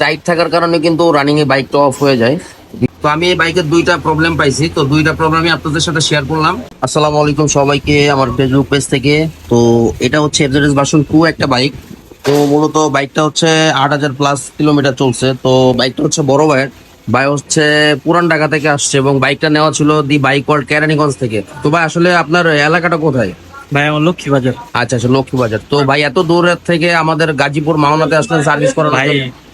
Tight থাকার কারণে কিন্তু রানিং এ বাইকটা অফ হয়ে যায়। তো আমি এই বাইকের দুইটা প্রবলেম পাইছি। তো দুইটা প্রবলেমই আপনাদের সাথে শেয়ার করলাম। আসসালামু আলাইকুম সবাইকে আমার ফেসবুক পেজ থেকে। তো এটা হচ্ছে এফজেডএস ভার্সন টু একটা বাইক তো মূলত বাইকটা হচ্ছে আট হাজার প্লাস কিলোমিটার চলছে। তো বাইকটা হচ্ছে বড় ভাইয়ের ভাই হচ্ছে পুরান ঢাকা থেকে আসছে এবং বাইকটা নেওয়া ছিল দি বাইক ওয়ার্ল্ড কেরানীগঞ্জ থেকে। তো ভাই আসলে আপনার এলাকাটা কোথায়? ভাই আমার লক্ষ্মী বাজার আচ্ছা আচ্ছা লক্ষ্মীবাজার। তো ভাই এত দূরের থেকে আমাদের গাজীপুর মাওনাতে আসলেন সার্ভিস করার ভাই।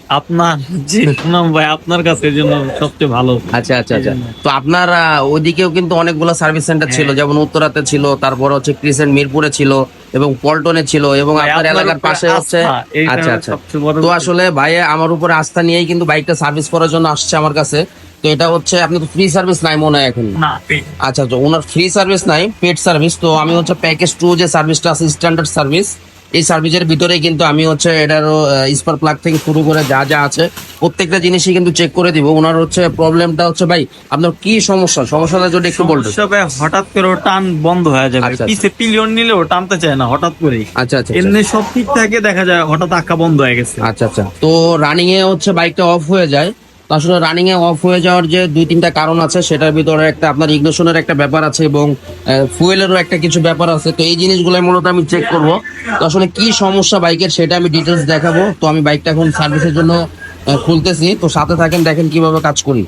আপনার যে সুনাম ভাই আপনার কাছে জন্য সবচেয়ে ভালো। আচ্ছা আচ্ছা আচ্ছা। তো আপনার আহ, ওইদিকেও কিন্তু অনেকগুলো সার্ভিস সেন্টার ছিল যেমন উত্তরাতে ছিল তারপর হচ্ছে ক্রিসেন্ট মিরপুরে ছিল এবং পল্টনে ছিল এবং আপনার এলাকার পাশে হচ্ছে আচ্ছা আচ্ছা। তো আসলে ভাই আমার উপরে আস্থা নিয়েই কিন্তু বাইকটা সার্ভিস করার জন্য আসছে আমার কাছে। তো এটা হচ্ছে আপনি তো ফ্রি সার্ভিস নাই মনে হয় এখন। আচ্ছা আচ্ছা ওনার ফ্রি সার্ভিস নাই পেড সার্ভিস তো আমি হচ্ছে প্যাকেজ টু যে সার্ভিসটা আছে স্ট্যান্ডার্ড সার্ভিস এই সার্ভিসের ভিতরে কিন্তু আমি হচ্ছে এটারও স্পার প্লাগ থেকে শুরু করে যা যা আছে প্রত্যেকটা জিনিসই কিন্তু চেক করে দিব। ওনার হচ্ছে প্রবলেমটা হচ্ছে ভাই আপনার কি সমস্যা? সমস্যাটা যদি একটু বলতেন। ভাই হঠাৎ করে টান বন্ধ হয়ে যাবে। আচ্ছা, আচ্ছা। পিছে পিলিয়ন নিলেও টানতে চায় না হঠাৎ করেই। আচ্ছা আচ্ছা আচ্ছা। এমনি সব ঠিক থাকে দেখা যায় হঠাৎ আঁকা বন্ধ হয়ে গেছে। আচ্ছা আচ্ছা। তো রানিং এ হচ্ছে বাইকটা অফ হয়ে যায়। আসলে রানিং এ অফ হয়ে যাওয়ার যে দুই তিনটা কারণ আছে, সেটার ভিতরে একটা আপনার ইগনেশনের একটা ব্যাপার আছে এবং ফুয়েলেরও একটা কিছু ব্যাপার আছে। তো এই জিনিসগুলো মূলত আমি চেক করব। তো আসলে কি সমস্যা বাইকের সেটা আমি ডিটেলস দেখাবো। তো আমি বাইকটা এখন সার্ভিসের জন্য খুলতেছি। তো সাথে থাকেন, দেখেন কীভাবে কাজ করি।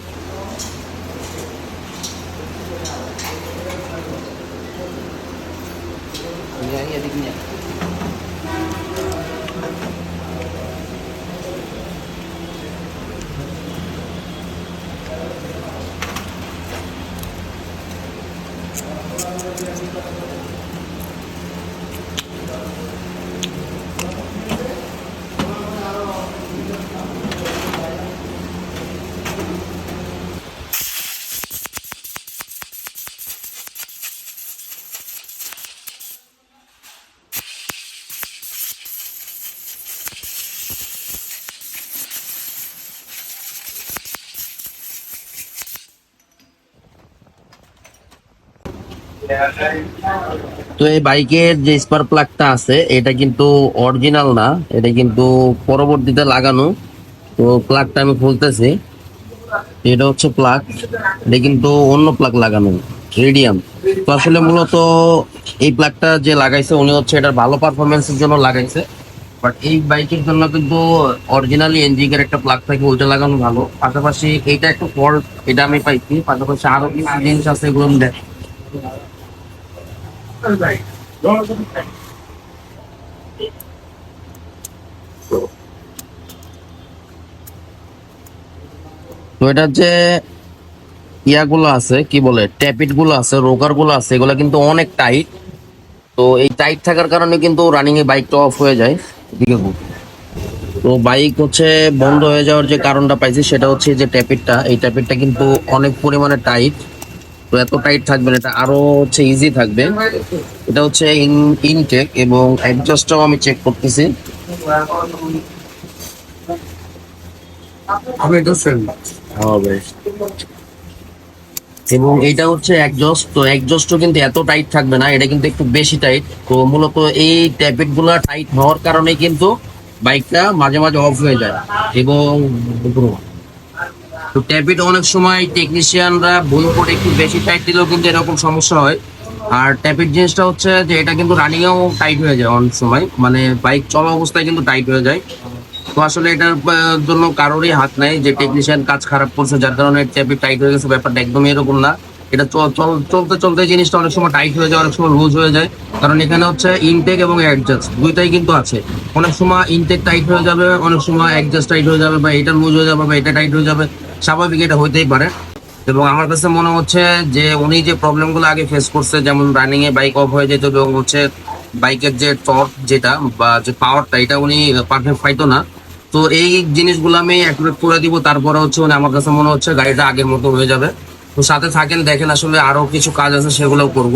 তো এই বাইকের যে স্পার প্লাগটা আছে, এটা কিন্তু অরিজিনাল না, এটা কিন্তু পরবর্তীতে লাগানো। তো প্লাগটা আমি খুলতেছি। এটা হচ্ছে প্লাগ এটা কিন্তু অন্য প্লাগ লাগানো রেডিয়াম তো আসলে মূলত এই প্লাগটা যে লাগাইছে, উনি হচ্ছে এটার ভালো পারফরমেন্সের জন্য লাগাইছে। বাট এই বাইকের জন্য কিন্তু অরিজিনালি এনজিকের একটা প্লাগ থাকে ওইটা লাগানো ভালো। পাশাপাশি এইটা একটু ফল্ট এটা আমি পাইছি। পাশাপাশি আরও কিছু জিনিস আছে, এগুলো দেখ তো এটা যে ইয়াগুলো আছে, কি বলে ট্যাপিটগুলো আছে রোকারগুলো আছে, এগুলো কিন্তু অনেক টাইট। তো এই টাইট থাকার কারণে কিন্তু রানিং এ বাইকটা অফ হয়ে যায়। তো বাইক হচ্ছে বন্ধ হয়ে যাওয়ার যে কারণটা পাইছি, সেটা হচ্ছে যে ট্যাপিটটা এই ট্যাপিটটা কিন্তু অনেক পরিমাণে টাইট তো এত টাইট থাকবে না এটা আরও হচ্ছে ইজি থাকবে। এটা হচ্ছে ইনটেক এবং অ্যাডজাস্টটাও আমি চেক করতেছি। হবে। এবং এটা হচ্ছে একজস্ট তো একজস্টও কিন্তু এত টাইট থাকবে না এটা কিন্তু একটু বেশি টাইট। তো মূলত এই ট্যাপেটগুলো টাইট হওয়ার কারণে কিন্তু বাইকটা মাঝে মাঝে অফ হয়ে যায়। এবং তো ট্যাপিট অনেক সময় টেকনিশিয়ানরা ভুল করে একটু বেশি টাইট দিলেও কিন্তু এরকম সমস্যা হয়। আর ট্যাপিট জিনিসটা হচ্ছে যে এটা কিন্তু রানিংয়েও টাইট হয়ে যায় অনেক সময়। মানে বাইক চলা অবস্থায় কিন্তু টাইট হয়ে যায়। তো আসলে এটার জন্য কারোরই হাত নাই যে টেকনিশিয়ান কাজ খারাপ করছে, যার কারণে ট্যাপি টাইট হয়ে গেছে, ব্যাপারটা একদমই এরকম না। এটা চল- চল- চলতে চলতে জিনিসটা অনেক সময় টাইট হয়ে যায়, অনেক সময় লুজ হয়ে যায়। কারণ এখানে হচ্ছে ইনটেক এবং অ্যাডজাস্ট দুইটাই কিন্তু আছে। অনেক সময় ইনটেক টাইট হয়ে যাবে, অনেক সময় অ্যাডজাস্ট টাইট হয়ে যাবে বা এটা লুজ হয়ে যাবে বা এটা টাইট হয়ে যাবে। স্বাভাবিক এটা হইতেই পারে। এবং আমার কাছে মনে হচ্ছে যে উনি যে প্রবলেমগুলো আগে ফেস করছে, যেমন রানিং এ বাইক অফ হয়ে যেত এবং হচ্ছে বাইকের যে টর্ক যেটা বা যে পাওয়ারটা এটা উনি পারফেক্ট পাইতো না। তো এই জিনিসগুলো আমি অ্যাকুরেট করে দিব, তারপরে হচ্ছে মানে আমার কাছে মনে হচ্ছে গাড়িটা আগের মতো হয়ে যাবে। তো সাথে থাকেন, দেখেন আসলে আরও কিছু কাজ আছে, সেগুলোও করব।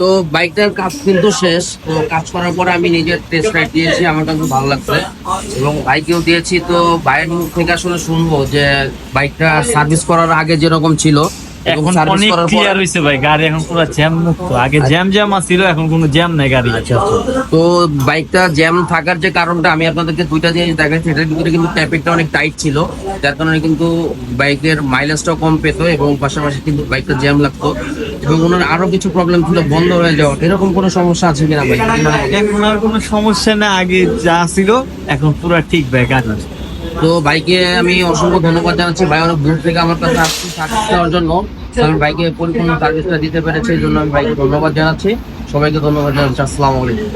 তো বাইকটার কাজ কিন্তু শেষ, তো কাজ করার পরে আমি নিজের টেস্ট রাইড দিয়েছি, আমার কাছে ভালো লাগছে। এবং বাইকেও দিয়েছি, তো বাইরের মুখ থেকে আসলে শুনব যে বাইকটা সার্ভিস করার আগে যেরকম ছিল। এখন অনেক ক্লিয়ার হয়েছে ভাই গাড়ি এখন পুরো জ্যাম মুক্ত আগে জ্যাম জ্যাম ছিল এখন কোনো জ্যাম নাই গাড়ি আচ্ছা আচ্ছা। তো বাইকটা জ্যাম থাকার যে কারণটা আমি আপনাদেরকে দুইটা জিনিস দেখাচ্ছি এটার ভিতরে কিন্তু ট্যাপিকটা অনেক টাইট ছিল। যার কারণে কিন্তু বাইকের মাইলেজটাও কম পেত এবং পাশাপাশি কিন্তু বাইকটা জ্যাম লাগতো। এবং ওনার আরও কিছু প্রবলেম ছিল বন্ধ হয়ে যাওয়া। এরকম কোনো সমস্যা আছে কিনা বাইক এখন আর কোনো সমস্যা না আগে যা ছিল এখন পুরো ঠিক ভাই গাড়ি। তো ভাইকে আমি অসংখ্য ধন্যবাদ জানাচ্ছি। ভাই অনেক দূর থেকে আমার কাছে আসছি সার্ভিস দেওয়ার জন্য। আমি ভাইকে পরিপূর্ণ সার্ভিসটা দিতে পেরেছি, এই জন্য আমি ভাইকে ধন্যবাদ জানাচ্ছি। সবাইকে ধন্যবাদ জানাচ্ছি। আসসালামু আলাইকুম।